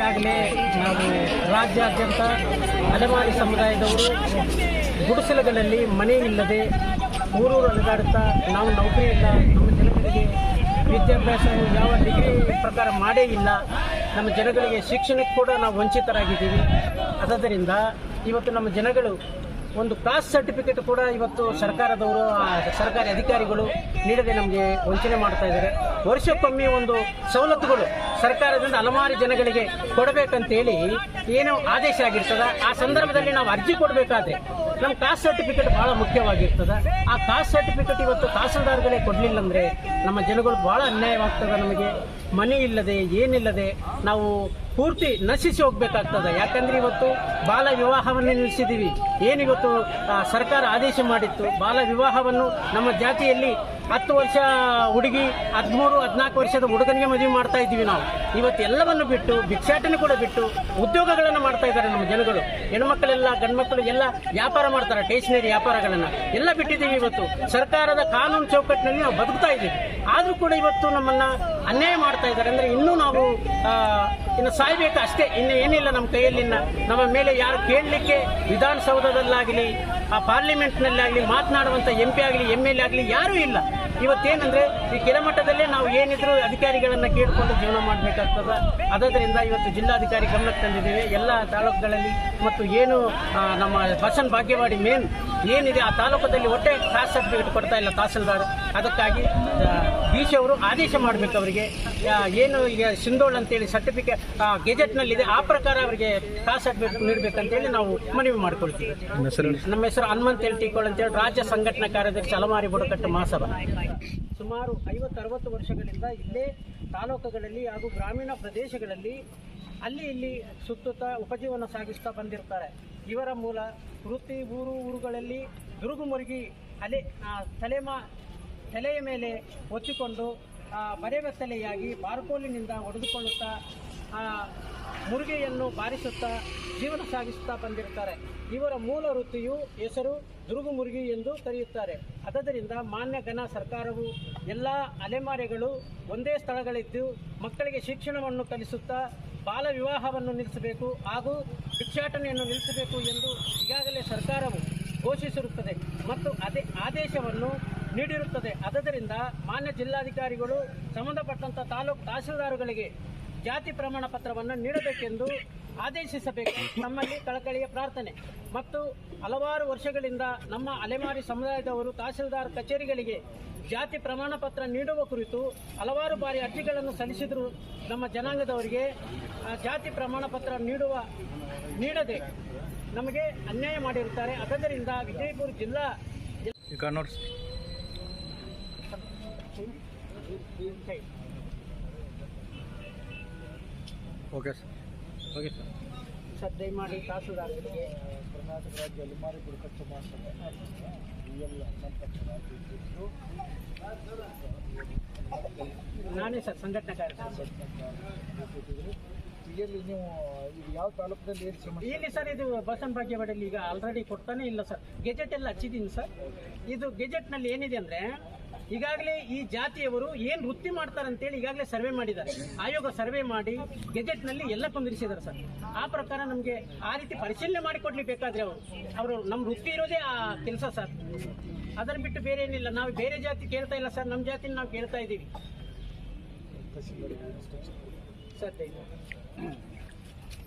ಈಗಾಗಲೇ ನಾವು ರಾಜ್ಯಾದ್ಯಂತ ಅಲೆಮಾರಿ ಸಮುದಾಯದವರು ಗುಡಿಸಲುಗಳಲ್ಲಿ ಮನೆ ಇಲ್ಲದೆ ಊರೂರು ಅಲೆದಾಡುತ್ತಾ ನಾವು ನೌಕರಿ ಇಲ್ಲ ನಮ್ಮ ಜನಗಳಿಗೆ ವಿದ್ಯಾಭ್ಯಾಸ ಯಾವ ಡಿಗ್ರಿ ಪ್ರಕಾರ ಮಾಡೇ ಇಲ್ಲ, ನಮ್ಮ ಜನಗಳಿಗೆ ಶಿಕ್ಷಣಕ್ಕೆ ಕೂಡ ನಾವು ವಂಚಿತರಾಗಿದ್ದೀವಿ. ಆದ್ದರಿಂದ ಇವತ್ತು ನಮ್ಮ ಜನಗಳು ಒಂದು ಕಾಸ್ಟ್ ಸರ್ಟಿಫಿಕೇಟ್ ಕೂಡ ಇವತ್ತು ಸರ್ಕಾರದವರು ಸರ್ಕಾರಿ ಅಧಿಕಾರಿಗಳು ನೀಡದೆ ನಮಗೆ ವಂಚನೆ ಮಾಡ್ತಾ ಇದ್ದಾರೆ. ವರ್ಷಕ್ಕೊಮ್ಮೆ ಒಂದು ಸವಲತ್ತುಗಳು ಸರ್ಕಾರದಿಂದ ಹಲವಾರು ಜನಗಳಿಗೆ ಕೊಡಬೇಕಂತೇಳಿ ಏನೋ ಆದೇಶ ಆಗಿರ್ತದೆ. ಆ ಸಂದರ್ಭದಲ್ಲಿ ನಾವು ಅರ್ಜಿ ಕೊಡಬೇಕಾದ್ರೆ ನಮ್ಮ ಕಾಸ್ಟ್ ಸರ್ಟಿಫಿಕೇಟ್ ಬಹಳ ಮುಖ್ಯವಾಗಿರ್ತದೆ. ಆ ಕಾಸ್ಟ್ ಸರ್ಟಿಫಿಕೇಟ್ ಇವತ್ತು ತಹಸೀಲ್ದಾರ್ಗಳೇ ಕೊಡಲಿಲ್ಲ ಅಂದರೆ ನಮ್ಮ ಜನಗಳು ಬಹಳ ಅನ್ಯಾಯವಾಗ್ತದೆ ನಮಗೆ. ಮನೆ ಇಲ್ಲದೆ, ಏನಿಲ್ಲದೆ ನಾವು ಪೂರ್ತಿ ನಶಿಸಿ ಹೋಗ್ಬೇಕಾಗ್ತದೆ. ಯಾಕಂದ್ರೆ ಇವತ್ತು ಬಾಲ ವಿವಾಹವನ್ನು ನಿಲ್ಲಿಸಿದ್ದೀವಿ. ಏನಿವತ್ತು ಸರ್ಕಾರ ಆದೇಶ ಮಾಡಿತ್ತು. ಬಾಲ ವಿವಾಹವನ್ನು ನಮ್ಮ ಜಾತಿಯಲ್ಲಿ ಹತ್ತು ವರ್ಷ ಹುಡುಗಿ, ಹದಿಮೂರು, ಹದಿನಾಲ್ಕು ವರ್ಷದ ಹುಡುಗನಿಗೆ ಮದುವೆ ಮಾಡ್ತಾ ಇದ್ದೀವಿ ನಾವು. ಇವತ್ತು ಎಲ್ಲವನ್ನು ಬಿಟ್ಟು, ಭಿಕ್ಷಾಟನೆ ಕೂಡ ಬಿಟ್ಟು ಉದ್ಯೋಗಗಳನ್ನು ಮಾಡ್ತಾ ಇದ್ದಾರೆ ನಮ್ಮ ಜನಗಳು. ಹೆಣ್ಮಕ್ಳೆಲ್ಲ, ಗಂಡ್ಮಕ್ಳು ಎಲ್ಲ ವ್ಯಾಪಾರ ಮಾಡ್ತಾರೆ ಸ್ಟೇಷನರಿ ವ್ಯಾಪಾರಗಳನ್ನು. ಎಲ್ಲ ಬಿಟ್ಟಿದ್ದೀವಿ ಇವತ್ತು. ಸರ್ಕಾರದ ಕಾನೂನು ಚೌಕಟ್ಟಿನಲ್ಲಿ ನಾವು ಬದುಕ್ತಾ ಇದ್ದೀವಿ. ಆದರೂ ಕೂಡ ಇವತ್ತು ನಮ್ಮನ್ನು ಅನ್ಯಾಯ ಮಾಡ್ತಾ ಇದ್ದಾರೆ. ಅಂದರೆ ಇನ್ನೂ ನಾವು ಇನ್ನು ಸಾಯ್ಬೇಕು ಅಷ್ಟೇ. ಇನ್ನು ಏನಿಲ್ಲ ನಮ್ಮ ಕೈಯಲ್ಲಿನ್ನ ನಮ್ಮ ಮೇಲೆ ಯಾರು ಕೇಳಲಿಕ್ಕೆ ವಿಧಾನಸೌಧದಲ್ಲಾಗಲಿ, ಆ ಪಾರ್ಲಿಮೆಂಟ್ನಲ್ಲಾಗಲಿ, ಮಾತನಾಡುವಂಥ ಎಂ ಪಿ ಆಗಲಿ ಎಂ ಎಲ್ ಆಗಲಿ ಯಾರೂ ಇಲ್ಲ. ಇವತ್ತೇನಂದ್ರೆ ಈ ಕೆಳಮಟ್ಟದಲ್ಲೇ ನಾವು ಏನಿದ್ರು ಅಧಿಕಾರಿಗಳನ್ನು ಕೇಳಿಕೊಂಡು ಜೀವನ ಮಾಡಬೇಕಾಗ್ತದ. ಅದರಿಂದ ಇವತ್ತು ಜಿಲ್ಲಾಧಿಕಾರಿ ಗಮನಕ್ಕೆ ತಂದಿದ್ದೇವೆ. ಎಲ್ಲ ತಾಲೂಕುಗಳಲ್ಲಿ ಮತ್ತು ಏನು ನಮ್ಮ ಬಸನ್ ಭಾಗ್ಯವಾಡಿ ಮೇನ್ ಏನಿದೆ ಆ ತಾಲೂಕದಲ್ಲಿ ಒಟ್ಟೆ ಕಾಸ್ಟ್ ಸರ್ಟಿಫಿಕೇಟ್ ಕೊಡ್ತಾ ಇಲ್ಲ ತಹಸೀಲ್ದಾರ್. ಅದಕ್ಕಾಗಿ ಡಿ ಸಿ ಅವರು ಆದೇಶ ಮಾಡಬೇಕು ಅವರಿಗೆ. ಏನು ಈಗ ಸಿಂಧೋಳ್ ಅಂತೇಳಿ ಸರ್ಟಿಫಿಕೇಟ್ ಗೆಜೆಟ್ನಲ್ಲಿದೆ ಆ ಪ್ರಕಾರ ಅವರಿಗೆ ಕಾಸ್ಟ್ ಸರ್ಟಿಫಿಕೇಟ್ ನೀಡಬೇಕಂತೇಳಿ ನಾವು ಮನವಿ ಮಾಡ್ಕೊಳ್ತೀವಿ. ನಮ್ಮ ಹೆಸರು ಹನುಮಂತ್ ಎಲ್ ಟಿಕೋಳ್ ಅಂತೇಳಿ ರಾಜ್ಯ ಸಂಘಟನಾ ಕಾರ್ಯದರ್ಶಿ ಅಲಮಾರಿ ಬುಡಕಟ್ಟು ಮಹಾಸಭಾ. ಸುಮಾರು ಐವತ್ತು ಅರವತ್ತು ವರ್ಷಗಳಿಂದ ಇಲ್ಲೇ ತಾಲೂಕುಗಳಲ್ಲಿ ಹಾಗೂ ಗ್ರಾಮೀಣ ಪ್ರದೇಶಗಳಲ್ಲಿ ಅಲ್ಲಿ ಇಲ್ಲಿ ಸುತ್ತುತ್ತಾ ಉಪಜೀವನ ಸಾಗಿಸ್ತಾ ಬಂದಿರ್ತಾರೆ. ಇವರ ಮೂಲ ವೃತ್ತಿ, ಊರು, ಊರುಗಳಲ್ಲಿ ದುರುಗು ಮುರುಗಿ ಅಲೆ ತಲೆಮ, ತಲೆಯ ಮೇಲೆ ಒತ್ತಿಕೊಂಡು ಮರೆಬೆತ್ತಲೆಯಾಗಿ ಬಾರ್ಕೋಲಿನಿಂದ ಹೊಡೆದುಕೊಳ್ಳುತ್ತಾ ಮುರುಗೆಯನ್ನು ಬಾರಿಸುತ್ತಾ ಜೀವನ ಸಾಗಿಸುತ್ತಾ ಬಂದಿರ್ತಾರೆ. ಇವರ ಮೂಲ ವೃತ್ತಿಯು ಹೆಸರು ದುರುಗು ಮುರುಗಿ ಎಂದು ಕರೆಯುತ್ತಾರೆ. ಅದರಿಂದ ಮಾನ್ಯ ಘನ ಸರ್ಕಾರವು ಎಲ್ಲ ಅಲೆಮಾರಿಗಳು ಒಂದೇ ಸ್ಥಳಗಳಿದ್ದು ಮಕ್ಕಳಿಗೆ ಶಿಕ್ಷಣವನ್ನು ಕಲಿಸುತ್ತಾ ಬಾಲ ವಿವಾಹವನ್ನು ನಿಲ್ಲಿಸಬೇಕು ಹಾಗೂ ಭಿಕ್ಷಾಟನೆಯನ್ನು ನಿಲ್ಲಿಸಬೇಕು ಎಂದು ಈಗಾಗಲೇ ಸರ್ಕಾರವು ಘೋಷಿಸಿರುತ್ತದೆ ಮತ್ತು ಅದೇ ಆದೇಶವನ್ನು ನೀಡಿರುತ್ತದೆ. ಅದರಿಂದ ಮಾನ್ಯ ಜಿಲ್ಲಾಧಿಕಾರಿಗಳು ಸಂಬಂಧಪಟ್ಟಂತ ತಾಲೂಕು ತಹಸೀಲ್ದಾರುಗಳಿಗೆ ಜಾತಿ ಪ್ರಮಾಣ ಪತ್ರವನ್ನು ನೀಡಬೇಕೆಂದು ಆದೇಶಿಸಬೇಕು. ನಮ್ಮಲ್ಲಿ ಕಳಕಳಿಯ ಪ್ರಾರ್ಥನೆ. ಮತ್ತು ಹಲವಾರು ವರ್ಷಗಳಿಂದ ನಮ್ಮ ಅಲೆಮಾರಿ ಸಮುದಾಯದವರು ತಹಸೀಲ್ದಾರ್ ಕಚೇರಿಗಳಿಗೆ ಜಾತಿ ಪ್ರಮಾಣ ಪತ್ರ ನೀಡುವ ಕುರಿತು ಹಲವಾರು ಬಾರಿ ಅರ್ಜಿಗಳನ್ನು ಸಲ್ಲಿಸಿದ್ರು ನಮ್ಮ ಜನಾಂಗದವರಿಗೆ. ಜಾತಿ ಪ್ರಮಾಣ ಪತ್ರ ನೀಡುವ ನೀಡದೆ ನಮಗೆ ಅನ್ಯಾಯ ಮಾಡಿರುತ್ತಾರೆ. ಅದರಿಂದ ವಿಜಯಪುರ ಜಿಲ್ಲಾ okay sir okay sir sir ದಯಮಾಡಿ ತಹಸೀಲ್ದಾರ್ಗಳಿಗೆ ಕರ್ನಾಟಕ ರಾಜ್ಯ ಅಲೆಮಾರಿ ಬುಡಕಟ್ಟು ಎಲ್ ಹನುಮಂತಪ್ಪನವರು ನಾನೇ ಸರ್ ಸಂಘಟನಾ ಇಲ್ಲಿ ನೀವು ಈಗ ಯಾವ ತಾಲೂಕಿನಲ್ಲಿ ಏನು ಸಮಸ್ಯೆ? ಇಲ್ಲಿ ಸರ್ ಇದು ಬಸನ್ ಭಾಗ್ಯವಾಡಲ್ಲಿ ಈಗ ಆಲ್ರೆಡಿ ಕೊಡ್ತಾನೆ ಇಲ್ಲ ಸರ್ ಗೆಜೆಟ್ ಎಲ್ಲ ಹಚ್ಚಿದ್ದೀನಿ ಸರ್ ಇದು ಗೆಜೆಟ್ನಲ್ಲಿ ಏನಿದೆ ಅಂದ್ರೆ ಈಗಾಗಲೇ ಈ ಜಾತಿಯವರು ಏನು ವೃತ್ತಿ ಮಾಡ್ತಾರೆ ಅಂತೇಳಿ ಈಗಾಗಲೇ ಸರ್ವೆ ಮಾಡಿದ್ದಾರೆ. ಆಯೋಗ ಸರ್ವೆ ಮಾಡಿ, ಗೆಜೆಟ್ನಲ್ಲಿ ಎಲ್ಲ ಕುಂದಿರಿಸಿದ್ದಾರೆ ಸರ್. ಆ ಪ್ರಕಾರ ನಮಗೆ ಆ ರೀತಿ ಪರಿಶೀಲನೆ ಮಾಡಿಕೊಡ್ಲಿ ಬೇಕಾದ್ರೆ ಅವರು. ಅವರು ನಮ್ಮ ವೃತ್ತಿ ಇರೋದೇ ಆ ಕೆಲಸ ಸರ್. ಅದನ್ನು ಬಿಟ್ಟು ಬೇರೆ ಏನಿಲ್ಲ. ನಾವು ಬೇರೆ ಜಾತಿ ಕೇಳ್ತಾ ಇಲ್ಲ ಸರ್. ನಮ್ಮ ಜಾತಿನ ನಾವು ಕೇಳ್ತಾ ಇದ್ದೀವಿ. ಸರ್